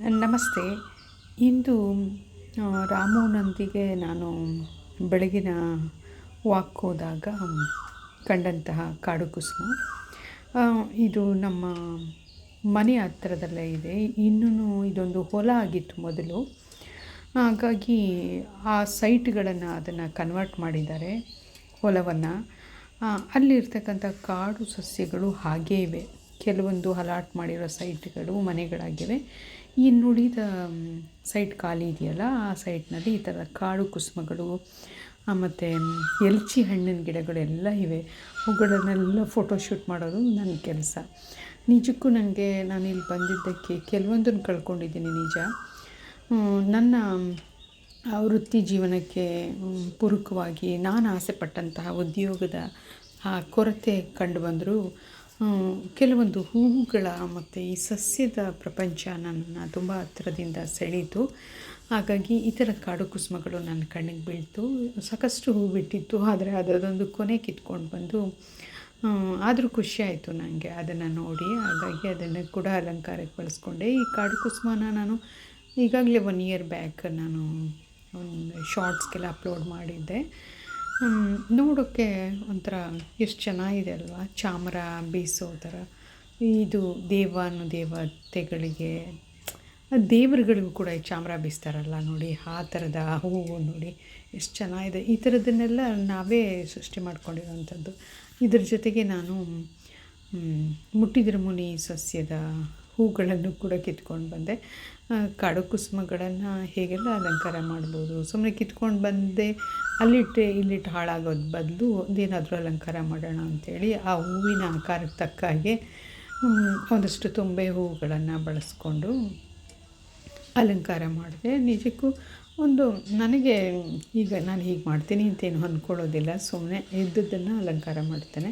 ನಮಸ್ತೆ. ಇಂದು ರಾಮುನೊಂದಿಗೆ ನಾನು ಬೆಳಗಿನ ವಾಕ್ ಹೋದಾಗ ಕಂಡಂತಹ ಕಾಡು ಕುಸುಮ. ಇದು ನಮ್ಮ ಮನೆ ಹತ್ತಿರದಲ್ಲೇ ಇದೆ. ಇನ್ನೂ ಇದೊಂದು ಹೊಲ ಆಗಿತ್ತು ಮೊದಲು. ಹಾಗಾಗಿ ಆ ಸೈಟ್ಗಳನ್ನು ಅದನ್ನು ಕನ್ವರ್ಟ್ ಮಾಡಿದ್ದಾರೆ ಹೊಲವನ್ನು. ಅಲ್ಲಿರ್ತಕ್ಕಂಥ ಕಾಡು ಸಸ್ಯಗಳು ಹಾಗೇ ಇವೆ. ಕೆಲವೊಂದು ಅಲಾಟ್ ಮಾಡಿರೋ ಸೈಟ್ಗಳು ಮನೆಗಳಾಗಿವೆ. ಇನ್ನುಳಿದ ಮ್, ಸೈಟ್ ಖಾಲಿ ಇದೆಯಲ್ಲ ಆ ಸೈಟ್ನಲ್ಲಿ ಈ ಥರ ಕಾಡು ಕುಸುಮಗಳು ಮತ್ತು ಎಲ್ಚಿ ಹಣ್ಣಿನ ಗಿಡಗಳೆಲ್ಲ ಇವೆ. ಅವುಗಳನ್ನೆಲ್ಲ ಫೋಟೋಶೂಟ್ ಮಾಡೋದು ನನ್ನ ಕೆಲಸ. ನಿಜಕ್ಕೂ ನನಗೆ ನಾನು ಇಲ್ಲಿ ಬಂದಿದ್ದಕ್ಕೆ ಕೆಲವೊಂದನ್ನು ಕಳ್ಕೊಂಡಿದ್ದೀನಿ ನಿಜ. ನನ್ನ ವೃತ್ತಿ ಜೀವನಕ್ಕೆ ಪೂರಕವಾಗಿ ನಾನು ಆಸೆ ಪಟ್ಟಂತಹ ಉದ್ಯೋಗದ ಆ ಕೊರತೆ ಕಂಡು ಬಂದರೂ ಕೆಲವೊಂದು ಹೂವುಗಳ ಮತ್ತು ಈ ಸಸ್ಯದ ಪ್ರಪಂಚ ನನ್ನ ತುಂಬ ಹತ್ತಿರದಿಂದ ಸೆಳೀತು ಹಾಗಾಗಿ ಈ ಥರ ಕಾಡು ಕುಸುಮಗಳು ನನ್ನ ಕಣ್ಣಿಗೆ ಬೀಳ್ತು. ಸಾಕಷ್ಟು ಹೂ ಬಿಟ್ಟಿತ್ತು, ಆದರೆ ಅದರದೊಂದು ಕೊನೆ ಕಿತ್ಕೊಂಡು ಬಂದು ಆದರೂ ಖುಷಿ ಆಯಿತು ನನಗೆ ಅದನ್ನು ನೋಡಿ. ಹಾಗಾಗಿ ಅದನ್ನು ಕೂಡ ಅಲಂಕಾರಕ್ಕೆ ಬಳಸ್ಕೊಂಡೆ. ಈ ಕಾಡು ಕುಸುಮನ ನಾನು ಈಗಾಗಲೇ ಒನ್ ಇಯರ್ ಬ್ಯಾಕ್ ನಾನು, ಒಂದು ಶಾರ್ಟ್ಸ್ಗೆಲ್ಲ ಅಪ್ಲೋಡ್ ಮಾಡಿದ್ದೆ. ನೋಡೋಕ್ಕೆ ಒಂಥರ ಎಷ್ಟು ಚೆನ್ನಾಗಿದೆ ಅಲ್ವಾ? ಚಾಮರ, ಬೀಸೋ ಥರ. ಇದು ದೇವಾನು ದೇವತೆಗಳಿಗೆ, ದೇವರುಗಳಿಗೂ ಕೂಡ ಈ ಚಾಮರ ಬೀಸ್ತಾರಲ್ಲ ನೋಡಿ, ಆ ಥರದ ಹೂವು ನೋಡಿ, ಎಷ್ಟು ಚೆನ್ನಾಗಿದೆ. ಈ ಥರದನ್ನೆಲ್ಲ ನಾವೇ ಸೃಷ್ಟಿ ಮಾಡ್ಕೊಂಡಿರೋವಂಥದ್ದು ಇದ್ರ ಜೊತೆಗೆ ನಾನು ಮುಟ್ಟಿದ್ರ ಮುನಿ ಸಸ್ಯದ ಹೂಗಳನ್ನು ಕೂಡ ಕಿತ್ಕೊಂಡು ಬಂದೆ. ಕಾಡು ಕುಸುಮಗಳನ್ನು ಹೇಗೆಲ್ಲ ಅಲಂಕಾರ ಮಾಡ್ಬೋದು? ಸುಮ್ಮನೆ ಕಿತ್ಕೊಂಡು ಬಂದೆ, ಅಲ್ಲಿಟ್ಟೆ, ಇಲ್ಲಿಟ್ಟು ಹಾಳಾಗೋದು ಬದಲು ಒಂದೇನಾದರೂ ಅಲಂಕಾರ ಮಾಡೋಣ ಅಂಥೇಳಿ ಆ ಹೂವಿನ ಆಕಾರಕ್ಕೆ ತಕ್ಕ ಹಾಗೆ ಒಂದಷ್ಟು ತುಂಬೆ ಹೂವುಗಳನ್ನು ಬಳಸ್ಕೊಂಡು ಅಲಂಕಾರ ಮಾಡಿದೆ. ನಿಜಕ್ಕೂ ಒಂದು ನನಗೆ ಈಗ ನಾನು ಹೀಗೆ ಮಾಡ್ತೀನಿ ಅಂತೇನು ಅಂದ್ಕೊಳ್ಳೋದಿಲ್ಲ ಸುಮ್ಮನೆ ಇದ್ದದ್ದನ್ನು ಅಲಂಕಾರ ಮಾಡ್ತೇನೆ.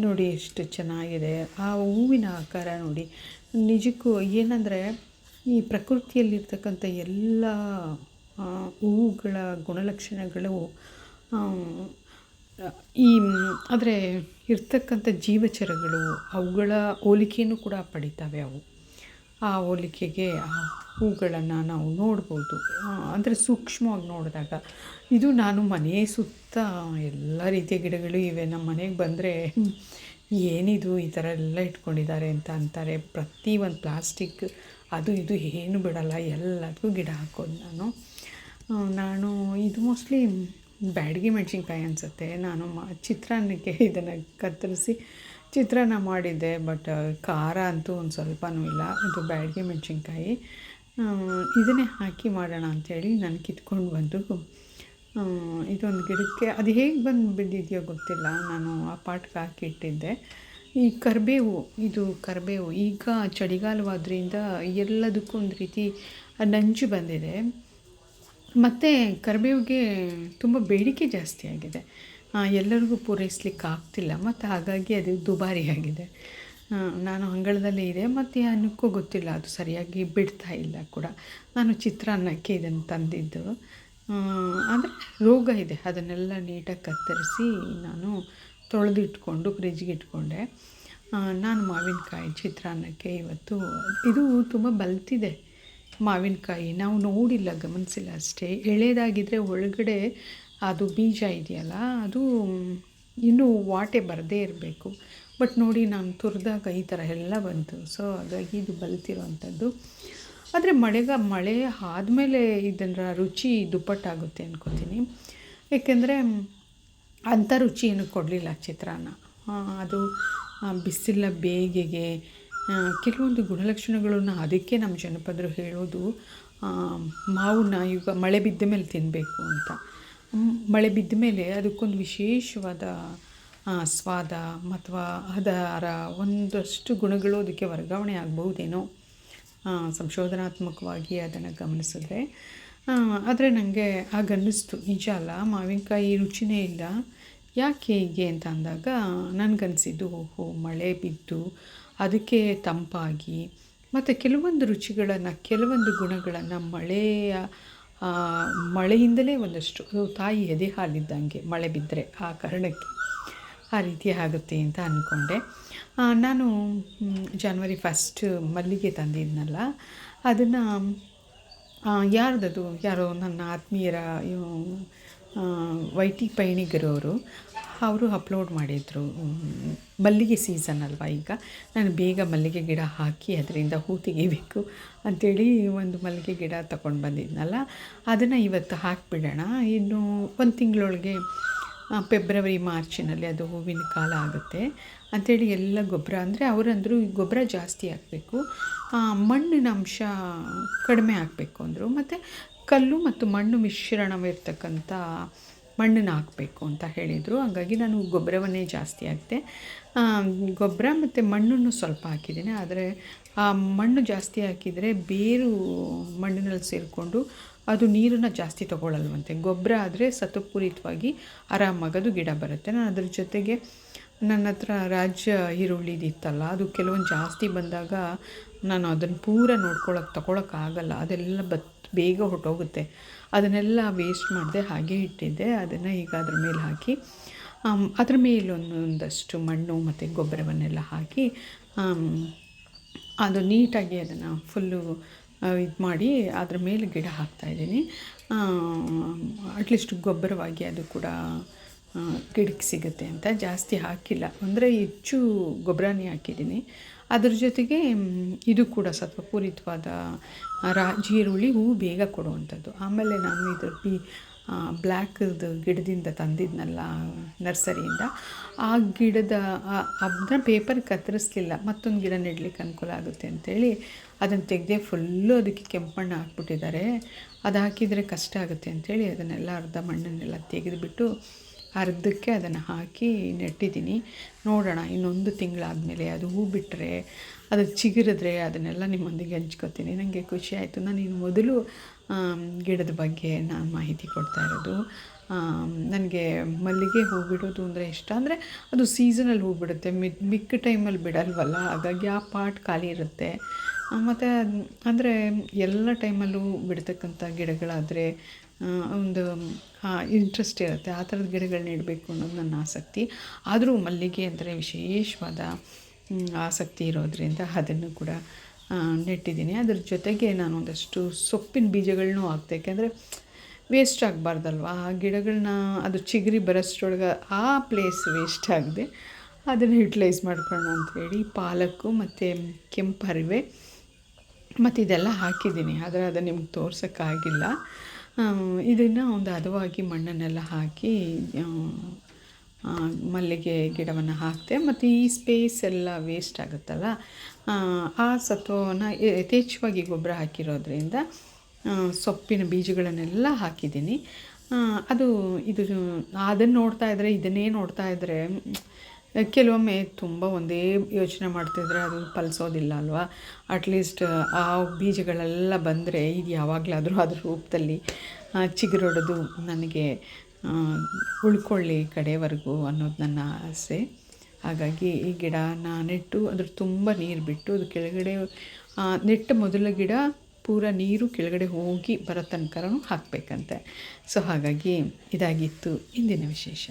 ನೋಡಿ ಎಷ್ಟು ಚೆನ್ನಾಗಿದೆ. ಆ ಹೂವಿನ ಆಕಾರ ನೋಡಿ. ನಿಜಕ್ಕೂ ಏನಂದರೆ ಈ ಪ್ರಕೃತಿಯಲ್ಲಿರ್ತಕ್ಕಂಥ ಎಲ್ಲ ಹೂವುಗಳ ಗುಣಲಕ್ಷಣಗಳು ಈ, ಆದರೆ ಇರ್ತಕ್ಕಂಥ ಜೀವಚರಗಳು ಅವುಗಳ ಹೋಲಿಕೆಯನ್ನು ಕೂಡ ಪಡಿತಾವೆ ಅವು. ಆ ಹೋಲಿಕೆಗೆ ಆ ಹೂಗಳನ್ನು ನಾವು ನೋಡ್ಬೋದು. ಅಂದರೆ ಸೂಕ್ಷ್ಮವಾಗಿ ನೋಡಿದಾಗ ಇದು ನಾನು ಮನೆ ಸುತ್ತ ಎಲ್ಲ ರೀತಿಯ ಗಿಡಗಳು ಇವೆ. ನಮ್ಮ ಮನೆಗೆ ಬಂದರೆ ಏನಿದು ಈ ಥರ ಎಲ್ಲ ಇಟ್ಕೊಂಡಿದ್ದಾರೆ ಅಂತ ಅಂತಾರೆ. ಪ್ರತಿ ಒಂದು ಪ್ಲಾಸ್ಟಿಕ್ ಅದು ಇದು ಏನು ಬಿಡಲ್ಲ. ಎಲ್ಲದಕ್ಕೂ ಗಿಡ ಹಾಕೋದು ನಾನು ನಾನು ಇದು ಮೋಸ್ಟ್ಲಿ ಬ್ಯಾಡಗಿ ಮೆಣಸಿನ್ಕಾಯಿ ಅನಿಸುತ್ತೆ. ನಾನು ಮ ಚಿತ್ರಾನ್ನಕ್ಕೆ ಇದನ್ನು ಕತ್ತರಿಸಿ ಚಿತ್ರಾನ್ನ ಮಾಡಿದ್ದೆ ಬಟ್ ಖಾರ ಅಂತೂ ಒಂದು ಸ್ವಲ್ಪನೂ ಇಲ್ಲ. ಇದು ಬ್ಯಾಡಗಿ ಮೆಣಸಿನ್ಕಾಯಿ. ಇದನ್ನೇ ಹಾಕಿ ಮಾಡೋಣ ಅಂಥೇಳಿ ನಾನು ಕಿತ್ಕೊಂಡು ಬಂದು ಇದೊಂದು ಗಿಡಕ್ಕೆ ಅದು ಹೇಗೆ ಬಂದು ಬಿದ್ದಿದೆಯೋ ಗೊತ್ತಿಲ್ಲ. ನಾನು ಆ ಪಾಟ್ಗೆ ಹಾಕಿಟ್ಟಿದ್ದೆ. ಈ ಕರಿಬೇವು, ಇದು ಕರಿಬೇವು ಈಗ ಚಳಿಗಾಲವಾದ್ರಿಂದ ಎಲ್ಲದಕ್ಕೂ ಒಂದು ರೀತಿ ನಂಜು ಬಂದಿದೆ. ಮತ್ತು ಕರಿಬೇವಿಗೆ ತುಂಬ ಬೇಡಿಕೆ ಜಾಸ್ತಿ ಆಗಿದೆ. ಎಲ್ಲರಿಗೂ ಪೂರೈಸ್ಲಿಕ್ಕೆ ಆಗ್ತಿಲ್ಲ. ಮತ್ತು ಹಾಗಾಗಿ ಅದು ದುಬಾರಿ ಆಗಿದೆ ನಾನು ಅಂಗಳದಲ್ಲೇ ಇದೆ. ಮತ್ತು ಅನ್ನಕ್ಕೂ ಗೊತ್ತಿಲ್ಲ. ಅದು ಸರಿಯಾಗಿ ಬಿಡ್ತಾ ಇಲ್ಲ ಕೂಡ. ನಾನು ಚಿತ್ರಾನ್ನಕ್ಕೆ ಇದನ್ನು ತಂದಿದ್ದು. ಅಂದರೆ ರೋಗ ಇದೆ. ಅದನ್ನೆಲ್ಲ ನೀಟಾಗಿ ಕತ್ತರಿಸಿ ನಾನು ತೊಳೆದಿಟ್ಕೊಂಡು ಫ್ರಿಜ್ಗೆ ಇಟ್ಕೊಂಡೆ. ನಾನು ಮಾವಿನಕಾಯಿ ಚಿತ್ರಾನ್ನಕ್ಕೆ ಇವತ್ತು ಇದು ತುಂಬ ಬಲ್ತಿದೆ ಮಾವಿನಕಾಯಿ. ನಾವು ನೋಡಿಲ್ಲ, ಗಮನಿಸಿಲ್ಲ ಅಷ್ಟೇ. ಎಳೆದಾಗಿದ್ದರೆ ಒಳಗಡೆ ಅದು ಬೀಜ ಇದೆಯಲ್ಲ, ಅದು ಇನ್ನೂ ವಾಟೆ ಬರದೇ ಇರಬೇಕು. ಬಟ್ ನೋಡಿ ನಾನು ತುರಿದಾಗ ಈ ಥರ ಎಲ್ಲ ಬಂತು. ಸೊ ಹಾಗಾಗಿ ಇದು ಬಲ್ತಿರೋವಂಥದ್ದು. ಆದರೆ ಮಳೆಗ ಮಳೆ ಆದಮೇಲೆ ಇದರ ರುಚಿ ದುಪ್ಪಟ್ಟಾಗುತ್ತೆ ಅನ್ಕೋತೀನಿ. ಏಕೆಂದರೆ ಅಂಥ ರುಚಿ ಏನು ಕೊಡಲಿಲ್ಲ ಚಿತ್ರಾನ್ನ. ಅದು ಬಿಸಿಲ ಬೇಗೆಗೆ ಕೆಲವೊಂದು ಗುಣಲಕ್ಷಣಗಳನ್ನು ಅದಕ್ಕೆ ನಮ್ಮ ಜನಪದರು ಹೇಳೋದು ಮಾವನ್ನ ಈಗ ಮಳೆ ಬಿದ್ದ ಮೇಲೆ ತಿನ್ನಬೇಕು ಅಂತ. ಮಳೆ ಬಿದ್ದ ಮೇಲೆ ಅದಕ್ಕೊಂದು ವಿಶೇಷವಾದ ಸ್ವಾದ ಅಥವಾ ಅದರ ಒಂದಷ್ಟು ಗುಣಗಳು ಅದಕ್ಕೆ ವರ್ಗಾವಣೆ ಆಗ್ಬಹುದೇನೋ ಸಂಶೋಧನಾತ್ಮಕವಾಗಿ ಅದನ್ನು ಗಮನಿಸಿದ್ರೆ. ಆದರೆ ನನಗೆ ಆಗ ಅನ್ನಿಸ್ತು ನಿಜ ಅಲ್ಲ, ಮಾವಿನಕಾಯಿ ರುಚಿನೇ ಇಲ್ಲ ಯಾಕೆ ಹೀಗೆ ಅಂತ ಅಂದಾಗ, ನನಗನ್ಸಿದ್ದು ಓಹೋ, ಮಳೆ ಬಿದ್ದು ಅದಕ್ಕೆ ತಂಪಾಗಿ. ಮತ್ತು ಕೆಲವೊಂದು ರುಚಿಗಳನ್ನು, ಕೆಲವೊಂದು ಗುಣಗಳನ್ನು ಮಳೆಯ ಮಳೆಯಿಂದಲೇ ಒಂದಷ್ಟು. ತಾಯಿ ಎದೆ ಹಾಲಿದ್ದಂಗೆ ಮಳೆ ಬಿದ್ದರೆ ಆ ಕಾರಣಕ್ಕೆ ಆ ರೀತಿ ಆಗುತ್ತೆ ಅಂತ ಅಂದ್ಕೊಂಡೆ ನಾನು ಜಾನ್ವರಿ ಫಸ್ಟ್ ಮಲ್ಲಿಗೆ ತಂದಿದ್ನಲ್ಲ, ಅದನ್ನು ಯಾರ್ದದು? ಯಾರೋ ನನ್ನ ಆತ್ಮೀಯರ ವೈಟಿ ಪಯಣಿಗರವರು ಅವರು ಅಪ್ಲೋಡ್ ಮಾಡಿದರು. ಮಲ್ಲಿಗೆ ಸೀಸನ್ ಅಲ್ವಾ ಈಗ? ನಾನು ಬೇಗ ಮಲ್ಲಿಗೆ ಗಿಡ ಹಾಕಿ ಅದರಿಂದ ಹೂ ತೆಗಿಬೇಕು ಅಂಥೇಳಿ ಒಂದು ಮಲ್ಲಿಗೆ ಗಿಡ ತಗೊಂಡು ಬಂದಿದ್ನಲ್ಲ, ಅದನ್ನು ಇವತ್ತು ಹಾಕಿಬಿಡೋಣ. ಇನ್ನು ಒಂದು ತಿಂಗಳೊಳಗೆ ಫೆಬ್ರವರಿ, ಮಾರ್ಚಿನಲ್ಲಿ ಅದು ಹೂವಿನ ಕಾಲ ಆಗುತ್ತೆ ಅಂಥೇಳಿ ಎಲ್ಲ ಗೊಬ್ಬರ, ಅಂದರೆ ಅವರಂದರು ಗೊಬ್ಬರ ಜಾಸ್ತಿ ಹಾಕಬೇಕು. ಮಣ್ಣಿನ ಅಂಶ ಕಡಿಮೆ ಹಾಕಬೇಕು ಅಂದರು. ಮತ್ತು ಕಲ್ಲು ಮತ್ತು ಮಣ್ಣು ಮಿಶ್ರಣವಿರ್ತಕ್ಕಂಥ ಮಣ್ಣನ್ನು ಹಾಕಬೇಕು ಅಂತ ಹೇಳಿದರು. ಹಾಗಾಗಿ ನಾನು ಗೊಬ್ಬರವನ್ನೇ ಜಾಸ್ತಿ ಹಾಕಿದೆ. ಗೊಬ್ಬರ ಮತ್ತು ಮಣ್ಣನ್ನು ಸ್ವಲ್ಪ ಹಾಕಿದ್ದೀನಿ. ಆದರೆ ಆ ಮಣ್ಣು ಜಾಸ್ತಿ ಹಾಕಿದರೆ ಬೇರು ಮಣ್ಣಿನಲ್ಲಿ ಸೇರಿಕೊಂಡು ಅದು ನೀರನ್ನು ಜಾಸ್ತಿ ತಗೊಳ್ಳಲ್ವಂತೆ. ಗೊಬ್ಬರ ಆದರೆ ಸತಪೂರಿತವಾಗಿ ಆರಾಮಾಗದು ಗಿಡ ಬರುತ್ತೆ. ನಾನು ಅದ್ರ ಜೊತೆಗೆ ನನ್ನ ಹತ್ರ ರಾಜ್ಯ ಈರುಳ್ಳಿದಿತ್ತಲ್ಲ ಅದು ಕೆಲವೊಂದು ಜಾಸ್ತಿ ಬಂದಾಗ ನಾನು ಅದನ್ನು ಪೂರ ನೋಡ್ಕೊಳಕ್ಕೆ ತಗೊಳಕ್ಕಾಗಲ್ಲ ಅದೆಲ್ಲ ಬತ್ ಬೇಗ ಹೊರ್ಟೋಗುತ್ತೆ. ಅದನ್ನೆಲ್ಲ ವೇಸ್ಟ್ ಮಾಡದೆ ಹಾಗೆ ಇಟ್ಟಿದ್ದೆ. ಅದನ್ನು ಈಗ ಅದ್ರ ಮೇಲೆ ಹಾಕಿ ಅದ್ರ ಮೇಲೆ ಒಂದೊಂದಷ್ಟು ಮಣ್ಣು ಮತ್ತು ಗೊಬ್ಬರವನ್ನೆಲ್ಲ ಹಾಕಿ ಅದು ನೀಟಾಗಿ ಅದನ್ನು ಫುಲ್ಲು ಇದು ಮಾಡಿ ಅದ್ರ ಮೇಲೆ ಗಿಡ ಹಾಕ್ತಾಯಿದ್ದೀನಿ ಅಟ್ಲೀಸ್ಟ್ ಗೊಬ್ಬರವಾಗಿ ಅದು ಕೂಡ ಗಿಡಕ್ಕೆ ಸಿಗುತ್ತೆ ಅಂತ. ಜಾಸ್ತಿ ಹಾಕಿಲ್ಲ. ಅಂದರೆ ಹೆಚ್ಚು ಗೊಬ್ಬರನೇ ಹಾಕಿದ್ದೀನಿ. ಅದ್ರ ಜೊತೆಗೆ ಇದು ಕೂಡ ಸತ್ವಪೂರಿತವಾದ ರಾ, ಜೀರುಳ್ಳಿ ಹೂವು ಬೇಗ ಕೊಡುವಂಥದ್ದು. ಆಮೇಲೆ ನಾನು ಇದು ಬಿ ಬ್ಲ್ಯಾಕ್ದು ಗಿಡದಿಂದ ತಂದಿದ್ನಲ್ಲ, ನರ್ಸರಿಯಿಂದ, ಆ ಗಿಡದ ಅದನ್ನ ಪೇಪರ್ ಕತ್ತರಿಸ್ಲಿಲ್ಲ. ಮತ್ತೊಂದು ಗಿಡ ನೆಡ್ಲಿಕ್ಕೆ ಅನುಕೂಲ ಆಗುತ್ತೆ ಅಂಥೇಳಿ ಅದನ್ನು ತೆಗೆದೇ ಫುಲ್ಲು ಅದಕ್ಕೆ ಕೆಂಪು ಮಣ್ಣು ಹಾಕ್ಬಿಟ್ಟಿದ್ದಾರೆ. ಅದು ಹಾಕಿದರೆ ಕಷ್ಟ ಆಗುತ್ತೆ ಅಂಥೇಳಿ ಅದನ್ನೆಲ್ಲ ಅರ್ಧ ಮಣ್ಣನ್ನೆಲ್ಲ ತೆಗೆದುಬಿಟ್ಟು ಅರ್ಧಕ್ಕೆ ಅದನ್ನು ಹಾಕಿ ನೆಟ್ಟಿದ್ದೀನಿ. ನೋಡೋಣ, ಇನ್ನೊಂದು ತಿಂಗಳಾದಮೇಲೆ ಅದು ಹೂ ಬಿಟ್ಟರೆ ಅದು ಚಿಗುರಿದ್ರೆ ಅದನ್ನೆಲ್ಲ ನಿಮ್ಮೊಂದಿಗೆ ಹಂಚ್ಕೋತೀನಿ. ನನಗೆ ಖುಷಿ ಆಯಿತು. ನಾನು ಇನ್ನು ಮೊದಲು ಗಿಡದ ಬಗ್ಗೆ ನಾನು ಮಾಹಿತಿ ಕೊಡ್ತಾ ಇರೋದು. ನನಗೆ ಮಲ್ಲಿಗೆ ಹೂ ಬಿಡೋದು ಅಂದರೆ ಇಷ್ಟ. ಅಂದರೆ ಅದು ಸೀಸನಲ್ಲಿ ಹೂ ಬಿಡುತ್ತೆ. ಮಿಕ್ಕ ಟೈಮಲ್ಲಿ ಬಿಡಲ್ವಲ್ಲ? ಹಾಗಾಗಿ ಆ ಪಾಟ್ ಖಾಲಿ ಇರುತ್ತೆ. ಮತ್ತು, ಅಂದರೆ ಎಲ್ಲ ಟೈಮಲ್ಲೂ ಬಿಡ್ತಕ್ಕಂಥ ಗಿಡಗಳಾದರೆ ಒಂದು ಇಂಟ್ರೆಸ್ಟ್ ಇರುತ್ತೆ. ಆ ಥರದ ಗಿಡಗಳನ್ನ ನೆಡಬೇಕು ಅನ್ನೋದು ನನ್ನ ಆಸಕ್ತಿ. ಆದರೂ ಮಲ್ಲಿಗೆ ಅಂದರೆ ವಿಶೇಷವಾದ ಆಸಕ್ತಿ ಇರೋದರಿಂದ ಅದನ್ನು ಕೂಡ ನೆಟ್ಟಿದ್ದೀನಿ. ಅದ್ರ ಜೊತೆಗೆ ನಾನು ಒಂದಷ್ಟು ಸೊಪ್ಪಿನ ಬೀಜಗಳನ್ನೂ ಹಾಕ್ತೆ. ಯಾಕೆಂದರೆ ವೇಸ್ಟ್ ಆಗಬಾರ್ದಲ್ವ? ಆ ಗಿಡಗಳನ್ನ ಅದು ಚಿಗುರಿ ಬರೋಷ್ಟ್ರೊಳಗೆ ಆ ಪ್ಲೇಸ್ ವೇಸ್ಟ್ ಆಗದೆ ಅದನ್ನು ಯುಟಿಲೈಸ್ ಮಾಡ್ಕೊಳ್ಳೋಣ ಅಂಥೇಳಿ ಪಾಲಕ್ಕು ಮತ್ತು ಕೆಂಪು ಹರಿವೆ ಮತ್ತು ಇದೆಲ್ಲ ಹಾಕಿದ್ದೀನಿ. ಆದರೆ ಅದನ್ನು ನಿಮ್ಗೆ ತೋರ್ಸೋಕ್ಕಾಗಿಲ್ಲ. ಇದನ್ನು ಒಂದು ಹದವಾಗಿ ಮಣ್ಣನ್ನೆಲ್ಲ ಹಾಕಿ ಮಲ್ಲಿಗೆ ಗಿಡವನ್ನು ಹಾಕಿದೆ ಮತ್ತು ಈ ಸ್ಪೇಸ್ ಎಲ್ಲ ವೇಸ್ಟ್ ಆಗುತ್ತಲ್ಲ? ಆ ಸತ್ವವನ್ನು ಯಥೇಚ್ಛವಾಗಿ ಗೊಬ್ಬರ ಹಾಕಿರೋದ್ರಿಂದ ಸೊಪ್ಪಿನ ಬೀಜಗಳನ್ನೆಲ್ಲ ಹಾಕಿದ್ದೀನಿ. ಅದು ಇದು, ಅದನ್ನು ನೋಡ್ತಾ ಇದ್ದರೆ ಇದನ್ನೇ ನೋಡ್ತಾ ಇದ್ದರೆ ಕೆಲವೊಮ್ಮೆ ತುಂಬ ಒಂದೇ ಯೋಚನೆ ಮಾಡ್ತಿದ್ರೆ ಅದು ಫಲಿಸೋದಿಲ್ಲ ಅಲ್ವಾ? ಅಟ್ಲೀಸ್ಟ್ ಆ ಬೀಜಗಳೆಲ್ಲ ಬಂದರೆ ಇದು ಯಾವಾಗಲಾದರೂ ಅದ್ರ ರೂಪದಲ್ಲಿ ಚಿಗುರೊಡೋದು ನನಗೆ ಉಳ್ಕೊಳ್ಳಿ ಕಡೆವರೆಗೂ ಅನ್ನೋದು ನನ್ನ ಆಸೆ. ಹಾಗಾಗಿ ಈ ಗಿಡನ ನೆಟ್ಟು ಅದ್ರ ತುಂಬ ನೀರು ಬಿಟ್ಟು ಅದು ಕೆಳಗಡೆ ನೆಟ್ಟ ಮೊದಲ ಗಿಡ ಪೂರ ನೀರು ಕೆಳಗಡೆ ಹೋಗಿ ಬರೋ ತನಕ ಹಾಕಬೇಕಂತೆ. ಸೊ ಹಾಗಾಗಿ ಇದಾಗಿತ್ತು ಇಂದಿನ ವಿಶೇಷ.